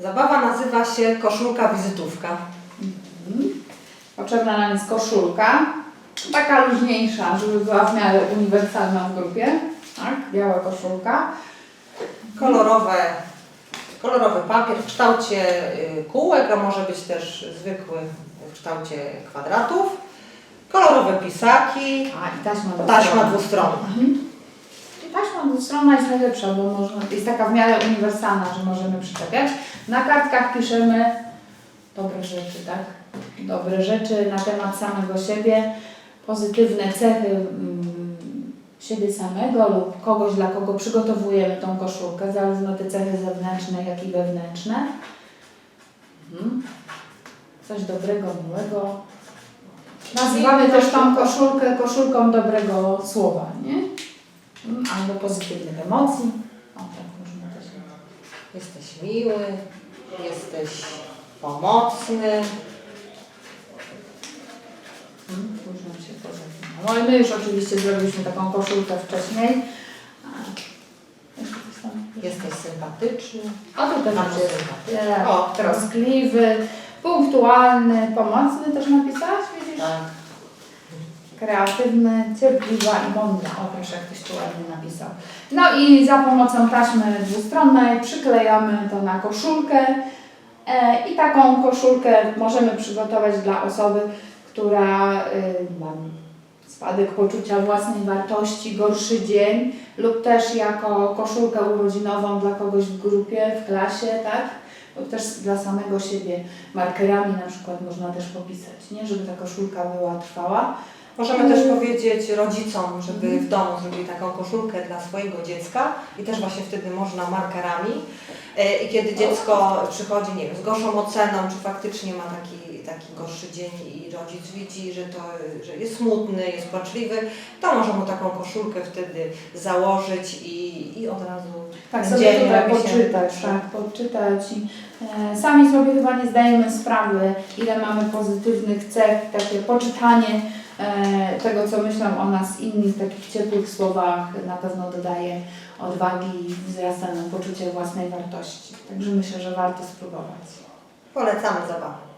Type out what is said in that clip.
Zabawa nazywa się koszulka wizytówka. Mhm. Potrzebna nam jest koszulka, taka luźniejsza, żeby była w miarę uniwersalna w grupie. Tak, biała koszulka. Kolorowe, kolorowy papier w kształcie y, kółek, a może być też zwykły w kształcie kwadratów. Kolorowe pisaki, A i taśma taśma dwustronna. Mhm. Taśma dwustronna jest najlepsza, bo można, jest taka w miarę uniwersalna, że możemy przyczepiać. Na kartkach piszemy dobre rzeczy, tak? Dobre rzeczy na temat samego siebie, pozytywne cechy mm, siebie samego lub kogoś, dla kogo przygotowujemy tą koszulkę, zarówno te cechy zewnętrzne, jak i wewnętrzne. Mhm. Coś dobrego, miłego. Nazywamy też tą koszulkę koszulką dobrego słowa, nie? Albo pozytywnych emocji. O, tak można też. Jesteś miły, jesteś pomocny. Mm, Już nam się pożegnało. No i my już oczywiście zrobiliśmy taką koszulkę wcześniej. Jesteś sympatyczny. A tu też jest sympatyczny. o, O, troskliwy, punktualny, pomocny też napisać, widzisz? Tak. Kreatywny, cierpliwa i mądra. O, proszę, jak ktoś tu ładnie napisał. No i za pomocą taśmy dwustronnej przyklejamy to na koszulkę. E, I taką koszulkę możemy przygotować dla osoby, która y, ma spadek poczucia własnej wartości, gorszy dzień, lub też jako koszulkę urodzinową dla kogoś w grupie, w klasie, tak? Lub też dla samego siebie markerami na przykład można też popisać, nie? Żeby ta koszulka była trwała. Możemy też powiedzieć rodzicom, żeby w domu zrobili taką koszulkę dla swojego dziecka i też właśnie wtedy można markerami. E, I kiedy dziecko przychodzi, nie wiem, z gorszą oceną, czy faktycznie ma taki, taki gorszy dzień i rodzic widzi, że, to, że jest smutny, jest płaczliwy, to może mu taką koszulkę wtedy założyć i, i od razu Tak sobie tutaj poczytać, tak, poczytać. I, e, sami sobie chyba nie zdajemy sprawy, ile mamy pozytywnych cech, takie poczytanie tego, co myślą o nas inni w takich ciepłych słowach na pewno dodaje odwagi i wzrasta nam poczucie własnej wartości. Także myślę, że warto spróbować. Polecamy zabawę.